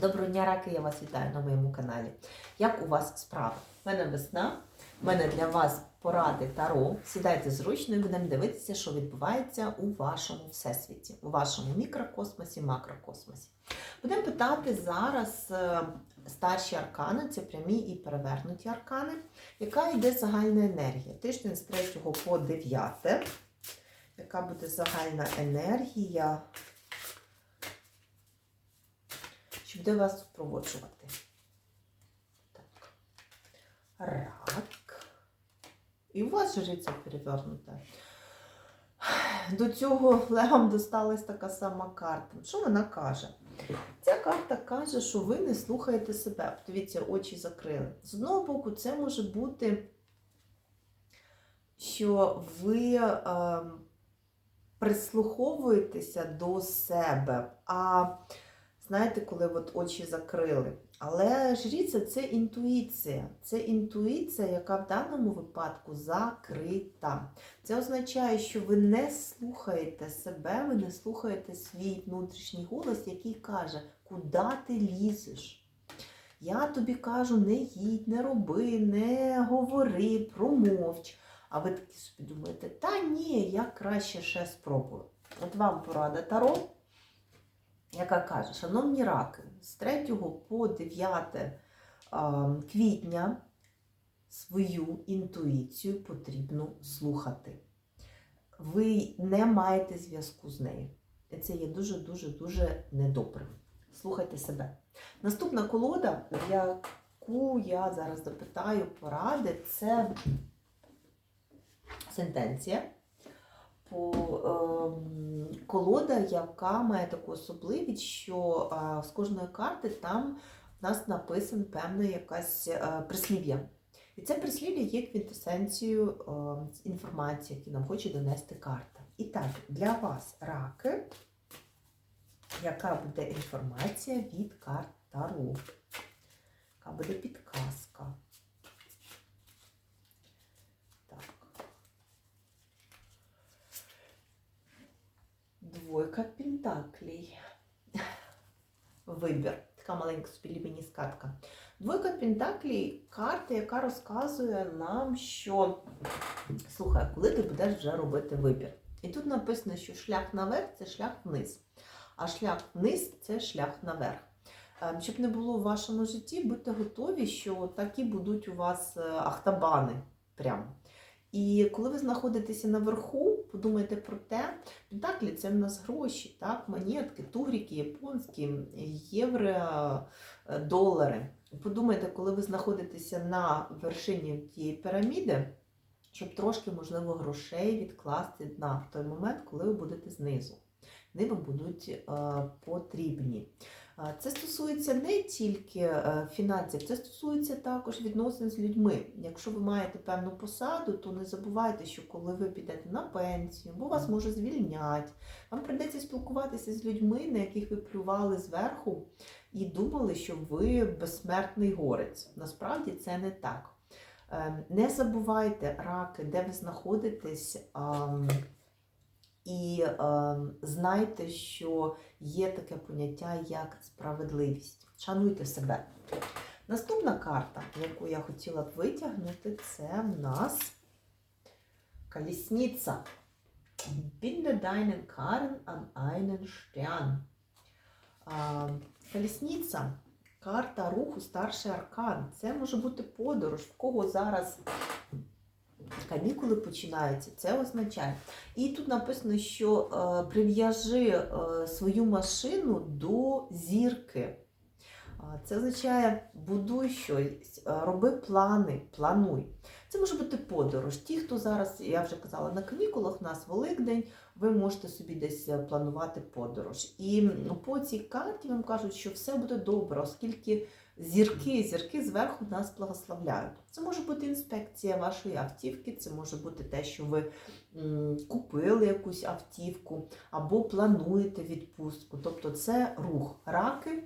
Доброго дня, раки! Я вас вітаю на моєму каналі. Як у вас справа? У мене весна, в мене для вас поради Таро. Сідайте зручно і будемо дивитися, що відбувається у вашому всесвіті, у вашому мікрокосмосі, макрокосмосі. Будемо питати зараз е, старші аркани, це прямі і перевернуті аркани, яка йде загальна енергія. Тиждень з 3 по 9. Яка буде загальна енергія? Буде вас супроводжувати. Так. Рак. І у вас жриця перевернута. До цього левам досталась така сама карта. Що вона каже? Ця карта каже, що ви не слухаєте себе. Дивіться, очі закрили. З одного боку, це може бути, що ви е, прислуховуєтеся до себе. а знаєте, коли от очі закрили. Але жріця це інтуїція. Це інтуїція, яка в даному випадку закрита. Це означає, що ви не слухаєте себе, ви не слухаєте свій внутрішній голос, який каже, куди ти лізеш. Я тобі кажу, не їдь, не роби, не говори, промовч. А ви такі собі думаєте, та ні, я краще ще спробую. От вам порада Таро яка каже, шановні раки, з 3 по 9 квітня свою інтуїцію потрібно слухати. Ви не маєте зв'язку з нею. Це є дуже-дуже-дуже недобре. Слухайте себе. Наступна колода, яку я зараз допитаю поради, це сентенція по ем, колода, яка має таку особливість, що з кожної карти там в нас написано певне якась е, прислів'я. І це прислів'я є квінтесенцією ем, інформації, яку нам хоче донести карта. І так, для вас раки, яка буде інформація від карт Таро? Яка буде підказка? Двойка Пентаклей. Вибір. Така маленька собі міні-скатка. Двойка Пентаклей карта, яка розказує нам, що слухай, коли ти будеш вже робити вибір. І тут написано, що шлях наверх це шлях вниз, а шлях вниз це шлях наверх. Ем, щоб не було в вашому житті, будьте готові, що такі будуть у вас е, ахтабани. Прямо. І коли ви знаходитеся наверху, подумайте про те, Пентаклі це в нас гроші, так, монетки, тугріки, японські, євро, е, долари. Подумайте, коли ви знаходитеся на вершині тієї піраміди, щоб трошки, можливо, грошей відкласти на той момент, коли ви будете знизу. Вони вам будуть е, потрібні. Це стосується не тільки е, фінансів, це стосується також відносин з людьми. Якщо ви маєте певну посаду, то не забувайте, що коли ви підете на пенсію, бо вас може звільнять, вам прийдеться спілкуватися з людьми, на яких ви плювали зверху, і думали, що ви безсмертний горець. Насправді це не так. Ем, не забувайте раки, де ви знаходитесь. І е, знайте, що є таке поняття, як справедливість. Шануйте себе. Наступна карта, яку я хотіла б витягнути, це в нас колісниця. Binde deinen Karren an einen Stern. Колісниця, карта руху, старший аркан. Це може бути подорож, в кого зараз канікули починаються, це означає. І тут написано, що е, прив'яжи е, свою машину до зірки. Це означає, будуй щось, е, роби плани, плануй. Це може бути подорож. Ті, хто зараз, я вже казала, на канікулах, у нас Великдень, ви можете собі десь планувати подорож. І по цій карті вам кажуть, що все буде добре, оскільки зірки, зірки зверху нас благословляють. Це може бути інспекція вашої автівки, це може бути те, що ви купили якусь автівку або плануєте відпустку. Тобто це рух раки.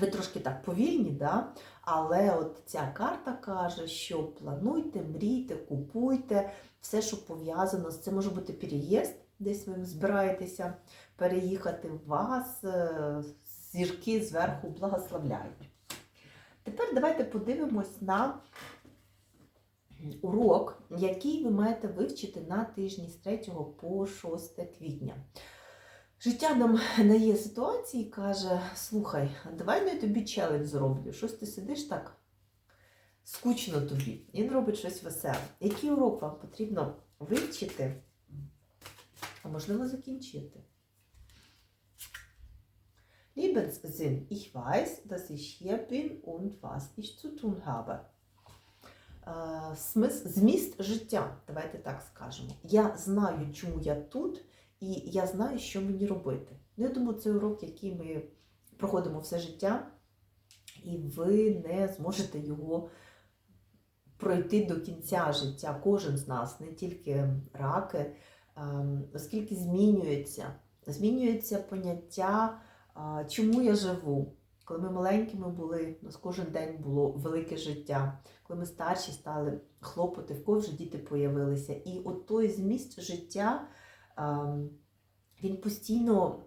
Ви трошки так повільні, да? але от ця карта каже, що плануйте, мрійте, купуйте все, що пов'язано з цим може бути переїзд, десь ви збираєтеся переїхати вас, е, зірки зверху благословляють. Тепер давайте подивимось на урок, який ви маєте вивчити на тижні з 3 по 6 квітня. Життя нам дає ситуації і каже: слухай, давай я тобі челендж зроблю. Щось ти сидиш так скучно тобі. Він робить щось веселе. Який урок вам потрібно вивчити, а можливо закінчити? Lebenssinn. Ich weiß, dass ich hier bin und was ich zu tun habe. Е, Зміст життя, давайте так скажемо. Я знаю, чому я тут, і я знаю, що мені робити. Ну, я думаю, це урок, який ми проходимо все життя, і ви не зможете його пройти до кінця життя. Кожен з нас, не тільки раки, ем, оскільки змінюється, змінюється поняття, чому я живу. Коли ми маленькими були, у нас кожен день було велике життя. Коли ми старші стали хлопоти, в кого вже діти появилися. І от той зміст життя, він постійно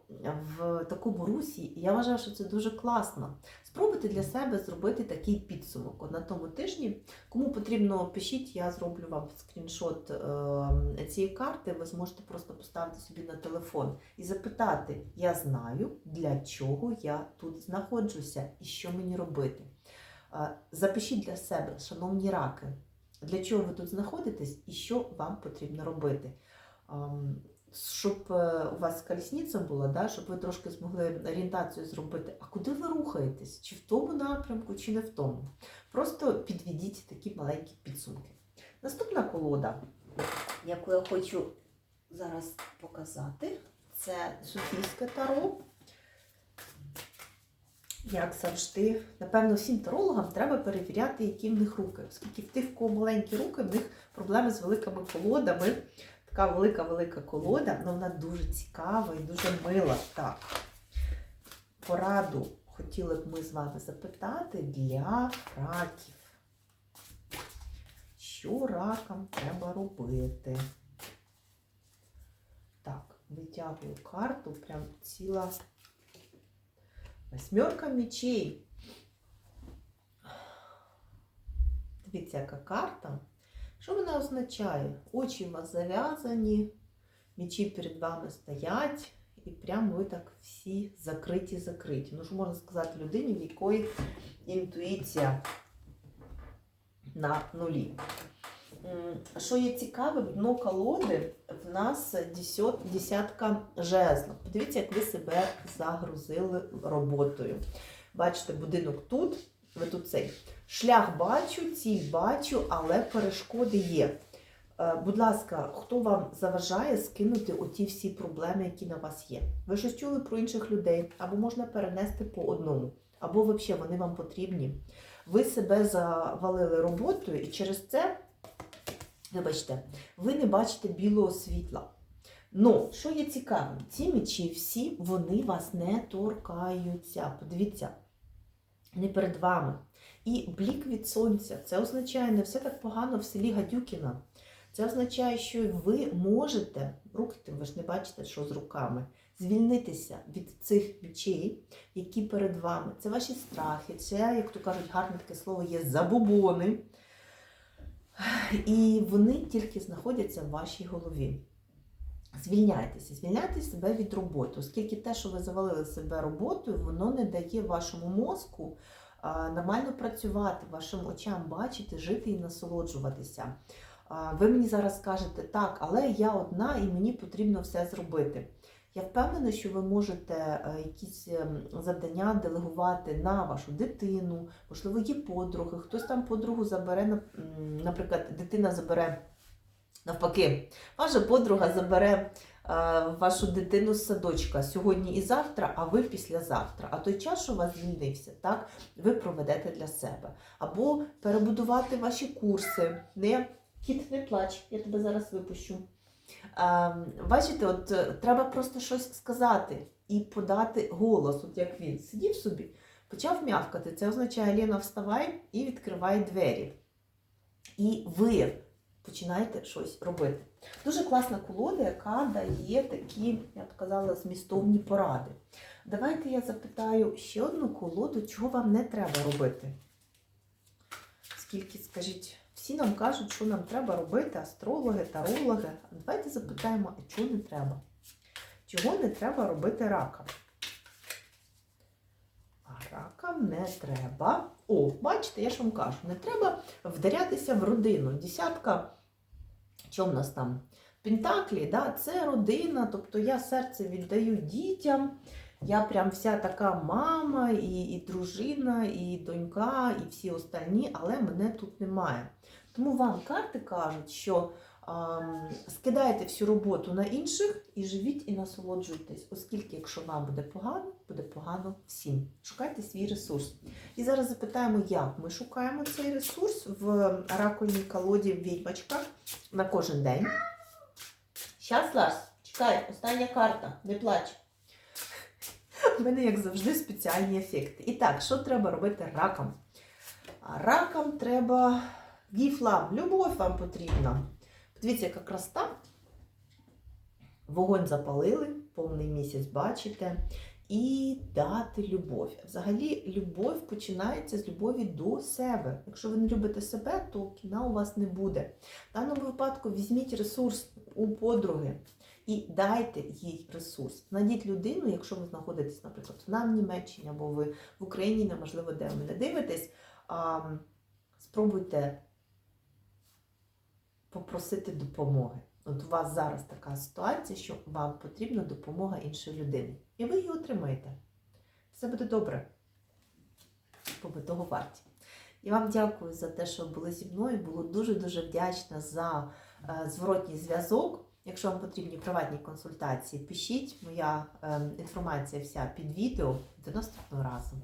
в такому русі, і я вважаю, що це дуже класно. Спробуйте для себе зробити такий підсумок. На тому тижні, кому потрібно, пишіть, я зроблю вам скріншот е, цієї карти, ви зможете просто поставити собі на телефон і запитати: я знаю, для чого я тут знаходжуся і що мені робити. Е, Запишіть для себе, шановні раки, для чого ви тут знаходитесь і що вам потрібно робити. Щоб е, у вас колісниця була, да, щоб ви трошки змогли орієнтацію зробити, а куди ви рухаєтесь? Чи в тому напрямку, чи не в тому. Просто підведіть такі маленькі підсумки. Наступна колода, яку я хочу зараз показати, це Софійське таро. Як завжди, напевно, всім тарологам треба перевіряти, які в них руки. Оскільки в тих, в кого маленькі руки, в них проблеми з великими колодами. Така велика-велика колода, але вона дуже цікава і дуже мила. Так, пораду хотіли б ми з вами запитати для раків. Що ракам треба робити? Так, витягую карту, прям ціла восьмерка мечей. Дивіться, яка карта. Що вона означає? Очі у вас зав'язані, мечі перед вами стоять, і прямо ви так всі закриті-закриті. Ну, що можна сказати людині, в якої інтуїція на нулі. Що є цікаве, дно колоди в нас десятка жезлів. Подивіться, як ви себе загрузили роботою. Бачите, будинок тут, ви тут. Шлях бачу, ціль бачу, але перешкоди є. Е, Будь ласка, хто вам заважає скинути оті всі проблеми, які на вас є? Ви щось чули про інших людей, або можна перенести по одному, або взагалі вони вам потрібні. Ви себе завалили роботою, і через це, вибачте, ви не бачите білого світла. Ну, що є цікавим, ці мечі всі вони вас не торкаються. Подивіться, не перед вами. І блік від сонця. Це означає, не все так погано в селі Гадюкіна. Це означає, що ви можете, руки ви ж не бачите, що з руками, звільнитися від цих мечей, які перед вами. Це ваші страхи, це, як то кажуть, гарне таке слово є забобони. І вони тільки знаходяться в вашій голові. Звільняйтеся, звільняйте себе від роботи, оскільки те, що ви завалили себе роботою, воно не дає вашому мозку нормально працювати, вашим очам бачити, жити і насолоджуватися. Ви мені зараз скажете, так, але я одна і мені потрібно все зробити. Я впевнена, що ви можете е, якісь ем, завдання делегувати на вашу дитину, можливо, є подруги, хтось там подругу забере, наприклад, дитина забере навпаки, ваша подруга забере е, вашу дитину з садочка сьогодні і завтра, а ви післязавтра. А той час, що у вас звільнився, так, ви проведете для себе. Або перебудувати ваші курси. Не кіт, не плач, я тебе зараз випущу. Е, бачите, от е, треба просто щось сказати і подати голос, от як він сидів собі, почав м'явкати. Це означає, Лена, вставай і відкривай двері. І ви починаєте щось робити. Дуже класна колода, яка дає такі, я б казала, змістовні поради. Давайте я запитаю ще одну колоду, чого вам не треба робити. Скільки, скажіть, всі нам кажуть, що нам треба робити, астрологи, тарологи. Давайте запитаємо, а чого не треба? Чого не треба робити ракам? А ракам не треба. О, бачите, я ж вам кажу, не треба вдарятися в родину. Десятка, що в нас там? Пентаклі, да, це родина, тобто я серце віддаю дітям. Я прям вся така мама, і, і дружина, і донька, і всі остальні, але мене тут немає. Тому вам карти кажуть, що скидайте всю роботу на інших і живіть і насолоджуйтесь, оскільки, якщо вам буде погано, буде погано всім. Шукайте свій ресурс. І зараз запитаємо, як ми шукаємо цей ресурс в оракульній колоді відьмачка на кожен день. Щас, Ларс, чекай, остання карта, не плач. У мене, як завжди, спеціальні ефекти. І так, що треба робити ракам? Ракам треба гіфлам, любов вам потрібна. Подивіться, яка краса. Вогонь запалили, повний місяць бачите. І дати любов. Взагалі, любов починається з любові до себе. Якщо ви не любите себе, то кіна у вас не буде. В даному випадку візьміть ресурс у подруги і дайте їй ресурс. Знайдіть людину, якщо ви знаходитесь, наприклад, в Німеччині або ви в Україні, неможливо, де ви мене дивитесь, спробуйте попросити допомоги. От у вас зараз така ситуація, що вам потрібна допомога іншої людини. І ви її отримаєте. Все буде добре. Бо ви того варті. Я вам дякую за те, що були зі мною. Було дуже-дуже вдячна за е, зворотній зв'язок. Якщо вам потрібні приватні консультації, пишіть. Моя е, інформація вся під відео. До наступного разу.